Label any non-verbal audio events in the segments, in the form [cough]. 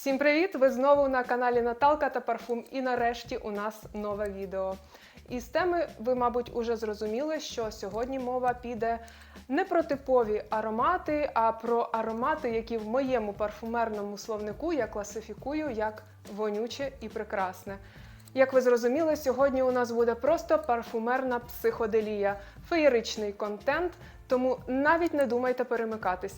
Всім привіт! Ви знову на каналі Наталка та Парфум. І нарешті у нас нове відео. Із теми ви, мабуть, уже зрозуміли, що сьогодні мова піде не про типові аромати, а про аромати, які в моєму парфумерному словнику я класифікую як вонюче і прекрасне. Як ви зрозуміли, сьогодні у нас буде просто парфумерна психоделія, феєричний контент, тому навіть не думайте перемикатись.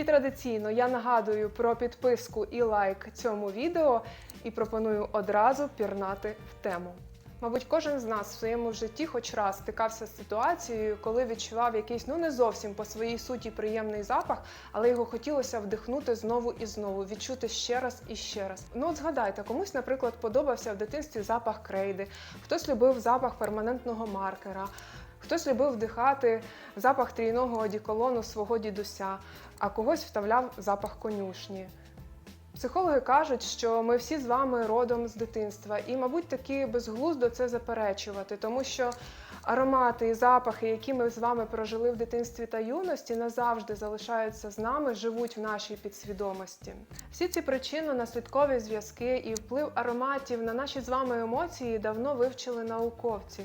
І традиційно я нагадую про підписку і лайк цьому відео і пропоную одразу пірнати в тему. Мабуть, кожен з нас в своєму житті хоч раз стикався з ситуацією, коли відчував якийсь ну не зовсім по своїй суті приємний запах, але його хотілося вдихнути знову і знову, відчути ще раз і ще раз. Ну от згадайте, комусь, наприклад, подобався в дитинстві запах крейди, хтось любив запах перманентного маркера. Хтось любив вдихати запах трійного одіколону свого дідуся, а когось вставляв запах конюшні. Психологи кажуть, що ми всі з вами родом з дитинства, і, мабуть, таки безглуздо це заперечувати, тому що аромати і запахи, які ми з вами прожили в дитинстві та юності, назавжди залишаються з нами, живуть в нашій підсвідомості. Всі ці причинно-наслідкові зв'язки і вплив ароматів на наші з вами емоції давно вивчили науковці.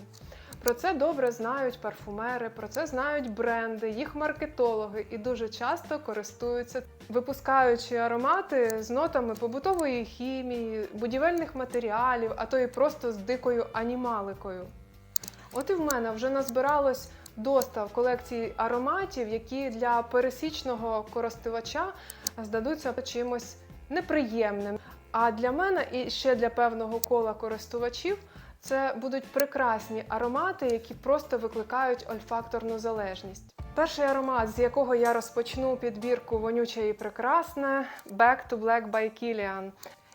Про це добре знають парфумери, про це знають бренди, їх маркетологи і дуже часто користуються, випускаючи аромати з нотами побутової хімії, будівельних матеріалів, а то і просто з дикою анімаликою. От і в мене вже назбиралось достав колекції ароматів, які для пересічного користувача здадуться чимось неприємним. А для мене і ще для певного кола користувачів це будуть прекрасні аромати, які просто викликають ольфакторну залежність. Перший аромат, з якого я розпочну підбірку вонюче і прекрасне Back to Black by Kilian.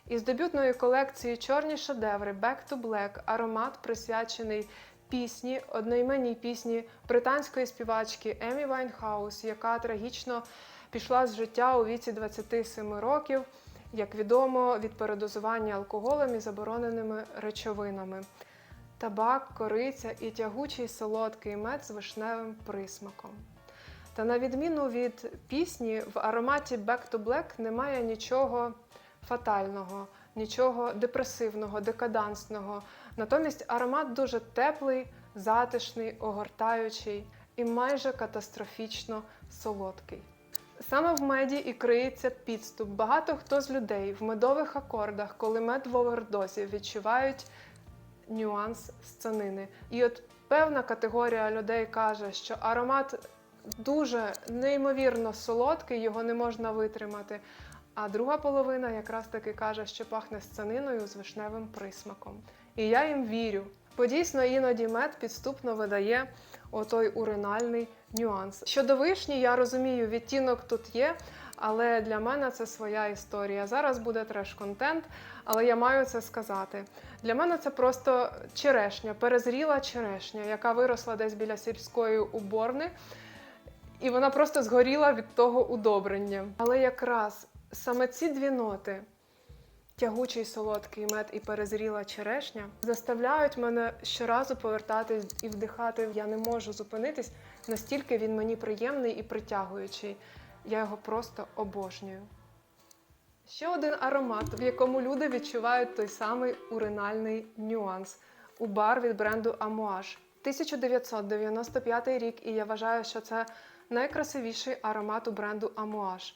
Із дебютної колекції Чорні шедеври Back to Black аромат присвячений пісні, одноіменній пісні британської співачки Емі Вайнхаус, яка трагічно пішла з життя у віці 27 років, як відомо, від передозування алкоголем і забороненими речовинами. Табак, кориця і тягучий солодкий мед з вишневим присмаком. Та на відміну від пісні, в ароматі Back to Black немає нічого фатального, нічого депресивного, декадансного. Натомість аромат дуже теплий, затишний, огортаючий і майже катастрофічно солодкий. Саме в меді і криється підступ. Багато хто з людей в медових акордах, коли мед в овердозі, відчувають нюанс сценини. І от певна категорія людей каже, що аромат дуже неймовірно солодкий, його не можна витримати. А друга половина якраз таки каже, що пахне сцениною з вишневим присмаком. І я їм вірю. Бо дійсно іноді мед підступно видає отой уринальний нюанс. Щодо вишні, я розумію, відтінок тут є, але для мене це своя історія. Зараз буде треш-контент, але я маю це сказати. Для мене це просто черешня, перезріла черешня, яка виросла десь біля сільської уборни, і вона просто згоріла від того удобрення. Але якраз саме ці дві ноти. Тягучий солодкий мед і перезріла черешня заставляють мене щоразу повертатись і вдихати. Я не можу зупинитись, настільки він мені приємний і притягуючий. Я його просто обожнюю. Ще один аромат, в якому люди відчувають той самий уринальний нюанс у бар від бренду Amouage. 1995 рік, і я вважаю, що це найкрасивіший аромат у бренду Amouage.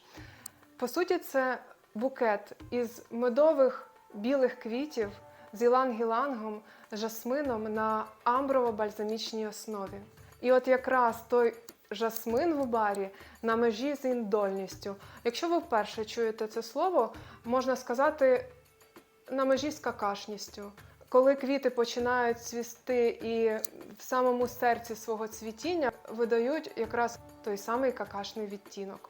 По суті, це букет із медових білих квітів з іланг-ілангом, жасмином на амброво-бальзамічній основі. І от якраз той жасмин в барі на межі з індольністю. Якщо ви вперше чуєте це слово, можна сказати на межі з какашністю. Коли квіти починають цвісти і в самому серці свого цвітіння видають якраз той самий какашний відтінок.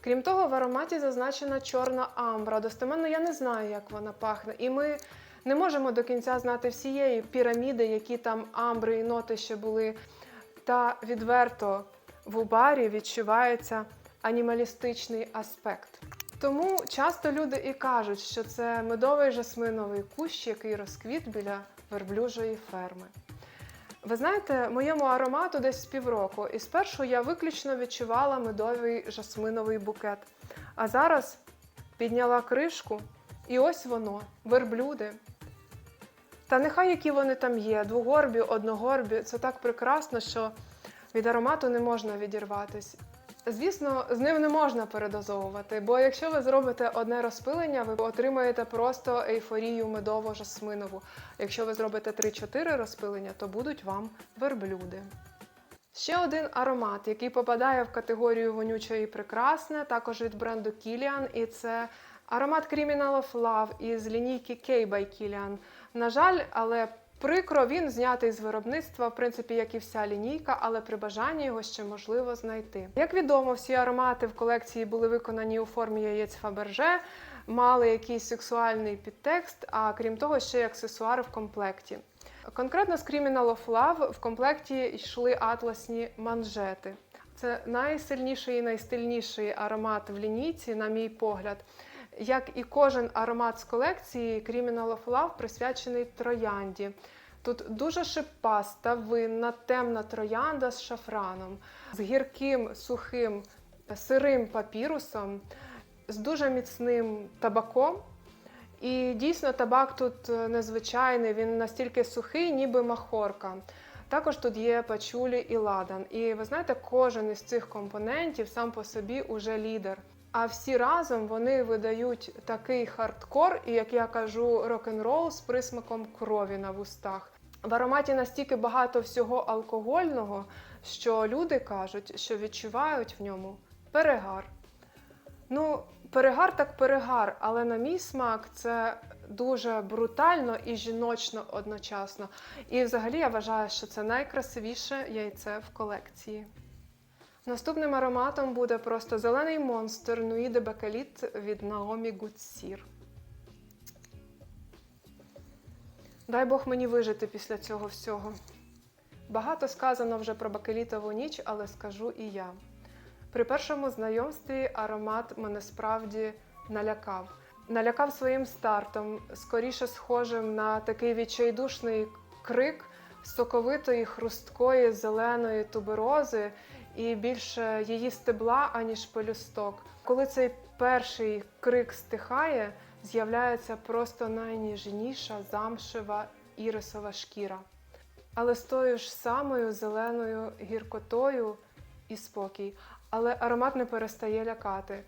Крім того, в ароматі зазначена чорна амбра. Достеменно я не знаю, як вона пахне. І ми не можемо до кінця знати всієї піраміди, які там амбри і ноти ще були. Та відверто в убарі відчувається анімалістичний аспект. Тому часто люди і кажуть, що це медовий жасминовий кущ, який розквіт біля верблюжої ферми. Ви знаєте, моєму аромату десь з півроку, і спершу я виключно відчувала медовий жасминовий букет. А зараз підняла кришку, і ось воно, верблюди. Та нехай які вони там є, двогорбі, одногорбі, це так прекрасно, що від аромату не можна відірватись. Звісно, з ним не можна передозовувати, бо якщо ви зробите одне розпилення, ви отримаєте просто ейфорію медово-жасминову. Якщо ви зробите 3-4 розпилення, то будуть вам верблюди. Ще один аромат, який попадає в категорію вонюче і прекрасне, також від бренду Kilian, і це аромат Criminal of Love із лінійки K by Kilian. На жаль, але прикро він знятий з виробництва, в принципі, як і вся лінійка, але при бажанні його ще можливо знайти. Як відомо, всі аромати в колекції були виконані у формі яєць Фаберже, мали якийсь сексуальний підтекст, а крім того, ще й аксесуари в комплекті. Конкретно з Criminal of Love в комплекті йшли атласні манжети. Це найсильніший і найстильніший аромат в лінійці, на мій погляд. Як і кожен аромат з колекції, Criminal of Love присвячений троянді. Тут дуже шипаста, винна, темна троянда з шафраном, з гірким, сухим, сирим папірусом, з дуже міцним табаком. І дійсно табак тут е, незвичайний, він настільки сухий, ніби махорка. Також тут є пачулі і ладан. І ви знаєте, кожен із цих компонентів сам по собі уже лідер. А всі разом вони видають такий хардкор, і як я кажу, рок-н-рол з присмаком крові на вустах. В ароматі настільки багато всього алкогольного, що люди кажуть, що відчувають в ньому перегар. Ну, перегар так перегар, але на мій смак це дуже брутально і жіночно одночасно. І взагалі я вважаю, що це найкрасивіше яйце в колекції. Наступним ароматом буде просто зелений монстр Нуї де Бакаліт від Наомі Гудсір. Дай Бог мені вижити після цього всього. Багато сказано вже про бакелітову ніч, але скажу і я. При першому знайомстві аромат мене справді налякав. Налякав своїм стартом, скоріше схожим на такий відчайдушний крик соковитої, хрусткої зеленої туберози і більше її стебла, аніж пелюсток. Коли цей перший крик стихає, з'являється просто найніжніша замшева ірисова шкіра. Але з тою ж самою зеленою гіркотою і спокій. Але аромат не перестає лякати.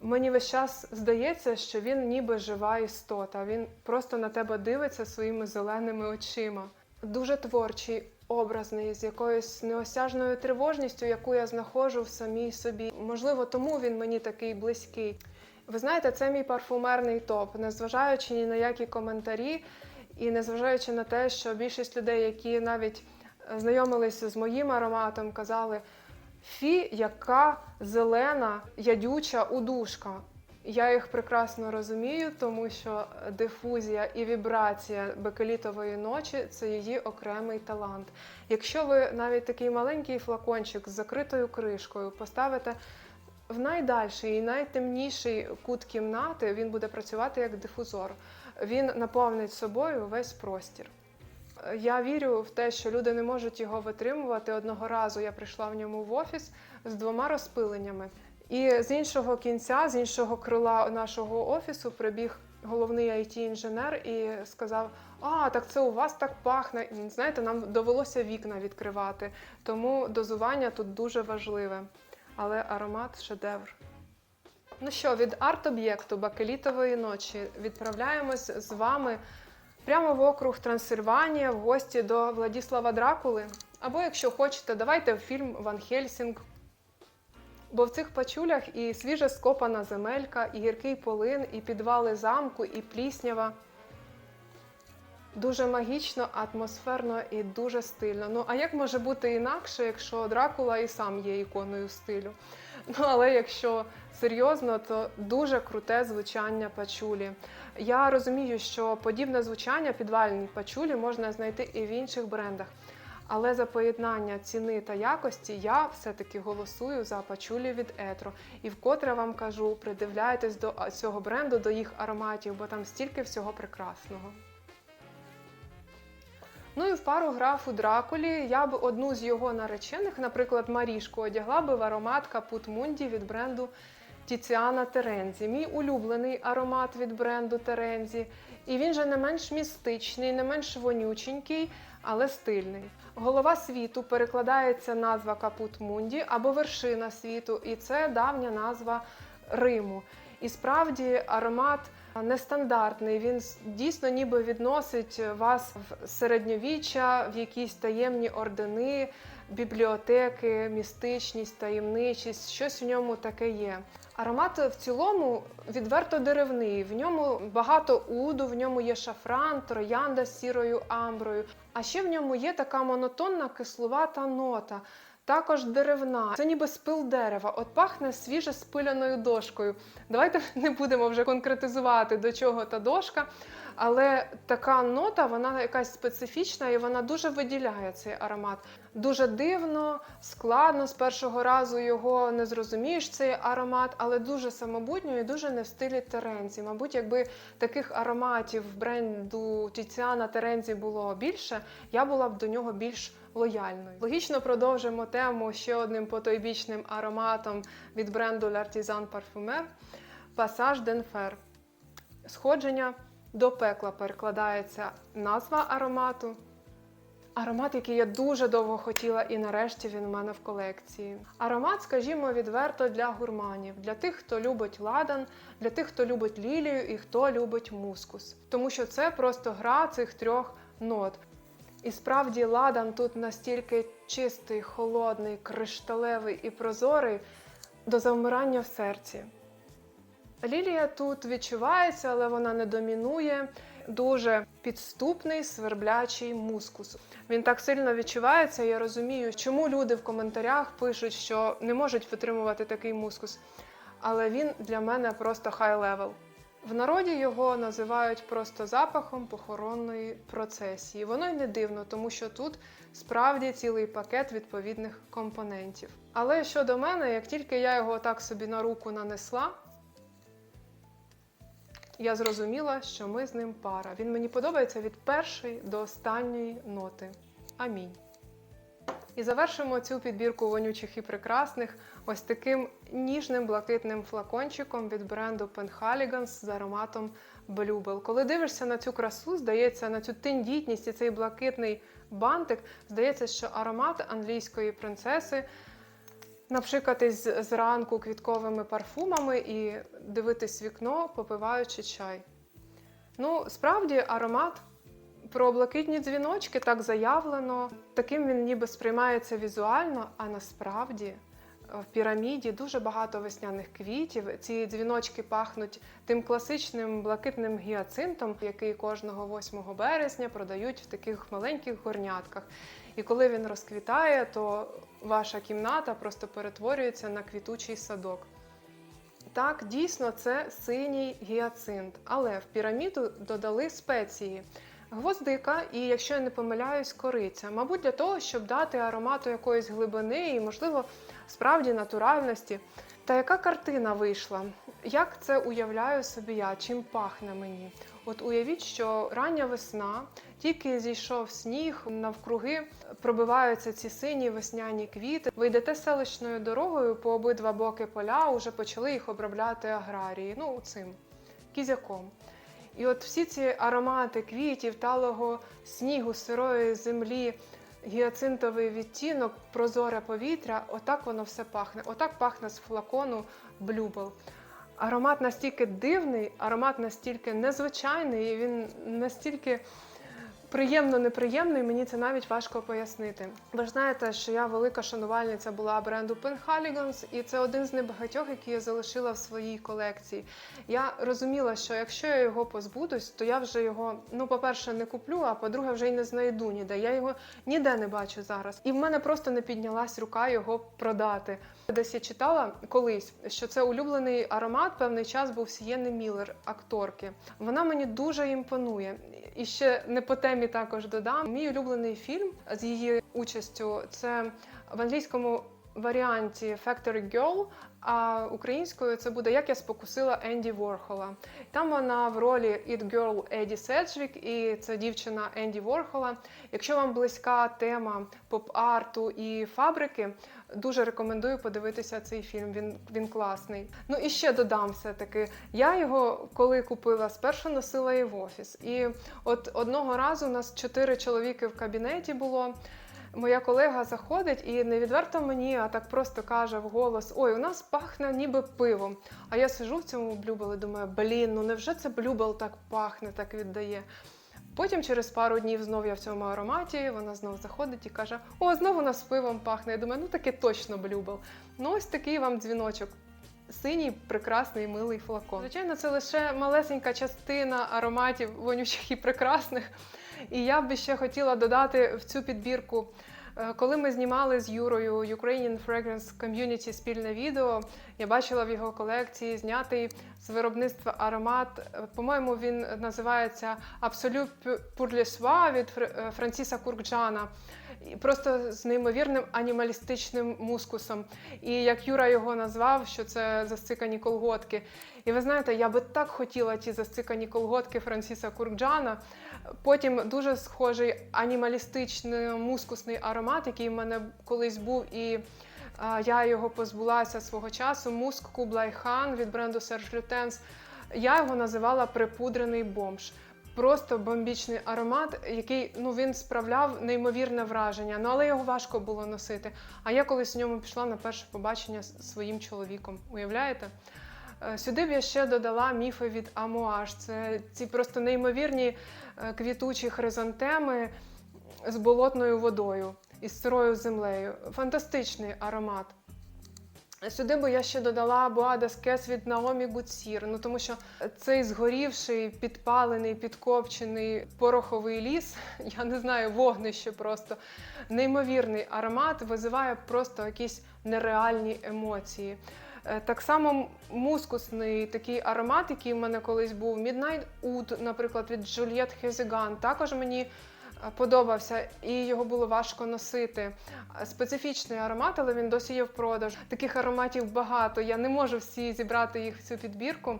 Мені весь час здається, що він ніби жива істота. Він просто на тебе дивиться своїми зеленими очима. Дуже творчий, образний, з якоюсь неосяжною тривожністю, яку я знаходжу в самій собі. Можливо, тому він мені такий близький. Ви знаєте, це мій парфумерний топ, незважаючи ні на які коментарі, і незважаючи на те, що більшість людей, які навіть е, знайомилися з моїм ароматом, казали. Фі, яка зелена, ядюча удушка. Я їх прекрасно розумію, тому що дифузія і вібрація бекелітової ночі це її окремий талант. Якщо ви навіть такий маленький флакончик з закритою кришкою поставите в найдальший і найтемніший кут кімнати, він буде працювати як дифузор. Він наповнить собою весь простір. Я вірю в те, що люди не можуть його витримувати. Одного разу я прийшла в ньому в офіс з двома розпиленнями. І з іншого кінця, з іншого крила нашого офісу, прибіг головний it інженер і сказав: А, так це у вас так пахне. Знаєте, нам довелося вікна відкривати, тому дозування тут дуже важливе. Але аромат шедевр. Ну що, від арт-об'єкту бакелітової ночі відправляємось з вами прямо в округ Трансильванія в гості до Владіслава Дракули. Або, якщо хочете, давайте в фільм Ван Хельсінг. Бо в цих пачулях і свіже скопана земелька, і гіркий полин, і підвали замку, і пліснява. Дуже магічно, атмосферно і дуже стильно. Ну, а як може бути інакше, якщо Дракула і сам є іконою стилю? Ну, але якщо серйозно, то дуже круте звучання пачулі. Я розумію, що подібне звучання підвальні пачулі можна знайти і в інших брендах. Але за поєднання ціни та якості я все-таки голосую за пачулі від Етро. І вкотре вам кажу, придивляйтесь до цього бренду, до їх ароматів, бо там стільки всього прекрасного. Ну і в пару графу Дракулі я б одну з його наречених, наприклад, Марішку, одягла би в аромат Капут Мунді від бренду Тіціана Терензі, мій улюблений аромат від бренду Терензі. І він же не менш містичний, не менш вонюченький, але стильний. Голова світу перекладається назва Капут Мунді або вершина світу, і це давня назва Риму. І справді аромат нестандартний. Він дійсно ніби відносить вас в середньовіччя, в якісь таємні ордени, бібліотеки, містичність, таємничість. Щось в ньому таке є. Аромат в цілому відверто деревний. В ньому багато уду, в ньому є шафран, троянда з сірою амброю. А ще в ньому є така монотонна кислувата нота. Також деревна, це ніби спил дерева. От пахне свіже спиленою дошкою. Давайте [laughs] не будемо вже конкретизувати, до чого та дошка. Але така нота, вона якась специфічна і вона дуже виділяє цей аромат. Дуже дивно, складно з першого разу його не зрозумієш цей аромат, але дуже самобутньо і дуже не в стилі Терензі. Мабуть, якби таких ароматів бренду Тіціана Терензі було більше, я була б до нього більш лояльною. Логічно продовжимо тему ще одним потойбічним ароматом від бренду L'Artisan Parfumer Passage d'Enfer. Сходження до пекла перекладається назва аромату. Аромат, який я дуже довго хотіла, і нарешті він у мене в колекції. Аромат, скажімо, відверто для гурманів, для тих, хто любить ладан, для тих, хто любить лілію і хто любить мускус. Тому що це просто гра цих трьох нот. І справді ладан тут настільки чистий, холодний, кришталевий і прозорий до завмирання в серці. Лілія тут відчувається, але вона не домінує. Дуже підступний сверблячий мускус. Він так сильно відчувається. Я розумію, чому люди в коментарях пишуть, що не можуть витримувати такий мускус. Але він для мене просто хай левел. В народі його називають просто запахом похоронної процесії. Воно й не дивно, тому що тут справді цілий пакет відповідних компонентів. Але щодо мене, як тільки я його так собі на руку нанесла, я зрозуміла, що ми з ним пара. Він мені подобається від першої до останньої ноти. Амінь. І завершимо цю підбірку вонючих і прекрасних ось таким ніжним блакитним флакончиком від бренду Penhaligans з ароматом Bluebell. Коли дивишся на цю красу, здається, на цю тендітність і цей блакитний бантик, здається, що аромат англійської принцеси напшикатись зранку квітковими парфумами і дивитись вікно, попиваючи чай. Ну, справді, аромат про блакитні дзвіночки так заявлено. Таким він ніби сприймається візуально, а насправді е, в піраміді дуже багато весняних квітів. Ці дзвіночки пахнуть тим класичним блакитним гіацинтом, який кожного 8 березня продають в таких маленьких горнятках. І коли він розквітає, то ваша кімната просто перетворюється на квітучий садок. Так, дійсно, це синій гіацинт, але в піраміду додали спеції. Гвоздика і, якщо я не помиляюсь, кориця. Мабуть, для того, щоб дати аромату якоїсь глибини і, можливо, справді натуральності. Та яка картина вийшла? Як це уявляю собі я? Чим пахне мені? От уявіть, що рання весна, тільки зійшов сніг, навкруги пробиваються ці сині весняні квіти. Ви йдете селищною дорогою по обидва боки поля, уже почали їх обробляти аграрії. Ну, цим кізяком. І от всі ці аромати квітів, талого снігу, сирої землі, гіацинтовий відтінок, прозоре повітря, отак воно все пахне. Отак пахне з флакону Блюбел. Аромат настільки дивний, аромат настільки незвичайний, і він настільки приємно неприємний, мені це навіть важко пояснити. Ви ж знаєте, що я велика шанувальниця була бренду Penhaligans, і це один з небагатьох, який я залишила в своїй колекції. Я розуміла, що якщо я його позбудусь, то я вже його, ну, по-перше, не куплю, а по-друге, вже й не знайду ніде. Я його ніде не бачу зараз. І в мене просто не піднялась рука його продати. Десь я читала колись, що це улюблений аромат певний час був Сієни Міллер, акторки. Вона мені дуже імпонує. І ще не по темі також додам. Мій улюблений фільм з її участю це в англійському варіанті Factory Girl, а українською це буде Як я спокусила Енді Ворхола. Там вона в ролі It Girl Еді Седжвік, і це дівчина Енді Ворхола. Якщо вам близька тема поп-арту і фабрики, дуже рекомендую подивитися цей фільм. Він, він класний. Ну і ще додам все-таки. Я його, коли купила, спершу носила і в офіс. І от одного разу у нас чотири чоловіки в кабінеті було. Моя колега заходить і не відверто мені, а так просто каже вголос: Ой, у нас пахне ніби пивом. А я сижу в цьому блюбелі, думаю, блін, ну невже це блюбел так пахне, так віддає. Потім через пару днів знову я в цьому ароматі, вона знову заходить і каже: О, знову нас пивом пахне. Я думаю, ну таке точно блюбел. Ну ось такий вам дзвіночок. Синій, прекрасний, милий флакон. Звичайно, це лише малесенька частина ароматів вонючих і прекрасних. І я би ще хотіла додати в цю підбірку. Е, Коли ми знімали з Юрою Ukrainian Fragrance Community спільне відео, я бачила в його колекції знятий з виробництва аромат. е, По-моєму, він називається Absolute pour les Soins від е, Франсіса Куркджана. Просто з неймовірним анімалістичним мускусом. І як Юра його назвав, що це засцикані колготки. І ви знаєте, я би так хотіла ті засцикані колготки Франсіса Куркджана. Потім дуже схожий анімалістичний мускусний аромат, який в мене колись був, і а, я його позбулася свого часу. Муск Кублай Хан від бренду Serge Lutens. Я його називала припудрений бомж. Просто бомбічний аромат, який ну він справляв неймовірне враження. Ну але його важко було носити. А я колись в ньому пішла на перше побачення з своїм чоловіком. Уявляєте? Е, Сюди б я ще додала міфи від Амуаж. Це ці просто неймовірні е, квітучі хризантеми з болотною водою і з сирою землею. Фантастичний аромат. Сюди би я ще додала Боадас Кес від Наомі Гуцір, ну тому що цей згорівший, підпалений, підкопчений пороховий ліс, [laughs] я не знаю, вогнище просто неймовірний аромат, визиває просто якісь нереальні емоції. Е, Так само мускусний такий аромат, який в мене колись був Midnight Oud, наприклад, від Juliette Хезеган, також мені подобався і його було важко носити. Е, Специфічний аромат, але він досі є в продаж. Таких ароматів багато. Я не можу всі зібрати їх в цю підбірку.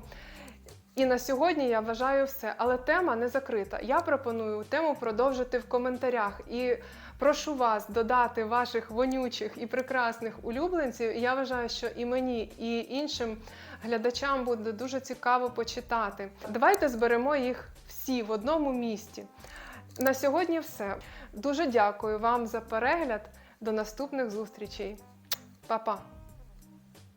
І на сьогодні я вважаю все, але тема не закрита. Я пропоную тему продовжити в коментарях і прошу вас додати ваших вонючих і прекрасних улюбленців. Я вважаю, що і мені, і іншим глядачам буде дуже цікаво почитати. Давайте зберемо їх всі в одному місті. На сьогодні все. Дуже дякую вам за перегляд. До наступних зустрічей. Па-па!